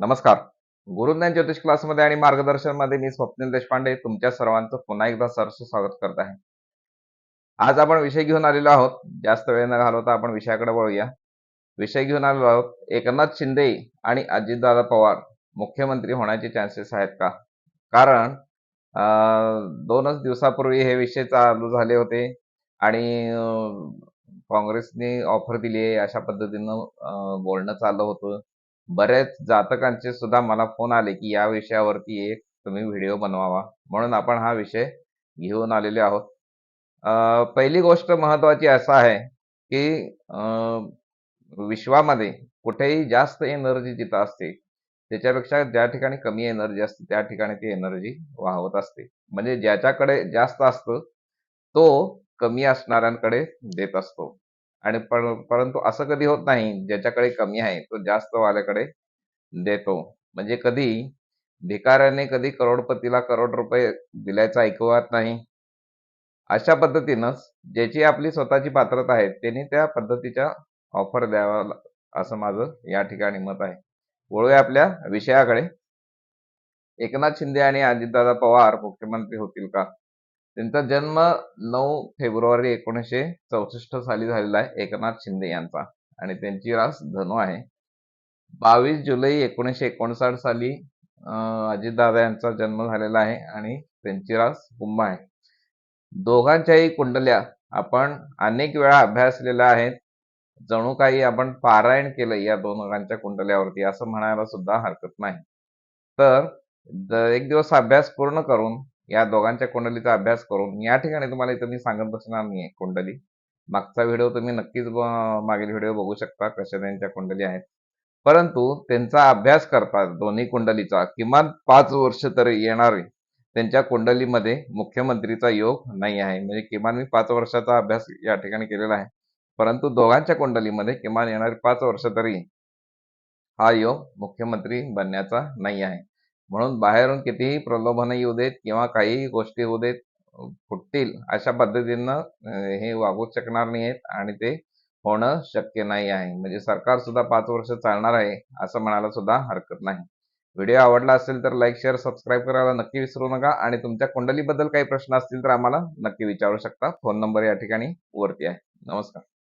नमस्कार. गुरुज्ञान ज्योतिष क्लासमध्ये आणि मार्गदर्शनमध्ये मी स्वप्नील देशपांडे तुमच्या सर्वांचं पुन्हा एकदा सरस स्वागत करत आहे. आज आपण विषय घेऊन आलेलो आहोत. जास्त वेळ न घालवता आपण विषयाकडे वळूया. विषय घेऊन आलेलो आहोत. एकनाथ शिंदे आणि अजितदादा पवार मुख्यमंत्री होण्याचे चान्सेस आहेत का? कारण दोनच दिवसापूर्वी हे विषय चालू झाले होते आणि काँग्रेसने ऑफर दिली आहे. अशा पद्धतीनं बोलणं चाललं होतं. बऱ्याच जातकांचे सुद्धा मला फोन आले की या विषयावरती एक तुम्ही व्हिडिओ बनवावा. म्हणून आपण हा विषय घेऊन आलेले आहोत. पहिली गोष्ट महत्वाची असं आहे की अं, विश्वामध्ये कुठेही जास्त एनर्जी जिथं असते त्याच्यापेक्षा ज्या ठिकाणी कमी एनर्जी असते त्या ठिकाणी ती एनर्जी वाहवत असते. म्हणजे ज्याच्याकडे जास्त असतं तो कमी असणाऱ्यांकडे देत असतो. आणि पर परंतु असं कधी होत नाही ज्याच्याकडे कमी आहे तो जास्त वाल्याकडे देतो. म्हणजे कधी भिकाऱ्याने कधी करोडपतीला करोड रुपये दिल्याचं ऐकवत नाही. अशा पद्धतीनंच ज्याची आपली स्वतःची पात्रता आहे त्यांनी त्या पद्धतीच्या ऑफर द्यावा असं माझं या ठिकाणी मत आहे. वळूया आपल्या विषयाकडे. एकनाथ शिंदे आणि अजितदादा पवार मुख्यमंत्री होतील का? त्यांचा जन्म नऊ फेब्रुवारी एकोणीसशे चौसष्ट साली झालेला आहे एकनाथ शिंदे यांचा. आणि त्यांची रास धनु आहे. बावीस जुलै एकोणीसशे एकोणसाठ साली अजितदादा यांचा जन्म झालेला आहे आणि त्यांची रास कुंभ आहे. दोघांच्याही कुंडल्या आपण अनेक वेळा अभ्यासलेल्या आहेत. जणू काही आपण पारायण केलं या दोघांच्या कुंडल्यावरती असं म्हणायला सुद्धा हरकत नाही. तर एक दिवस अभ्यास पूर्ण करून या दोघांच्या कुंडलीचा अभ्यास करून या ठिकाणी तुम्हाला इथं मी सांगत बसणार नाही कुंडली. मागचा व्हिडिओ तुम्ही नक्कीच मागील व्हिडिओ बघू शकता कशा त्यांच्या कुंडली आहेत. परंतु त्यांचा अभ्यास करतात दोन्ही कुंडलीचा किमान पाच वर्ष तरी येणारे त्यांच्या कुंडलीमध्ये मुख्यमंत्रीचा योग नाही आहे. म्हणजे किमान मी पाच वर्षाचा अभ्यास या ठिकाणी केलेला आहे. परंतु दोघांच्या कुंडलीमध्ये किमान येणारे पाच वर्ष तरी हा योग मुख्यमंत्री बनण्याचा नाही आहे. म्हणून बाहेरून कितीही प्रलोभन येऊ देत किंवा काहीही गोष्टी होऊ देत फुटतील अशा पद्धतीनं हे वागू शकणार नाही आहेत आणि ते होणं शक्य नाही आहे. म्हणजे सरकार सुद्धा पाच वर्ष चालणार आहे असं म्हणायला सुद्धा हरकत नाही. व्हिडिओ आवडला असेल तर लाईक शेअर सबस्क्राईब करायला नक्की विसरू नका आणि तुमच्या कुंडलीबद्दल काही प्रश्न असतील तर आम्हाला नक्की विचारू शकता. फोन नंबर या ठिकाणी वरती आहे. नमस्कार.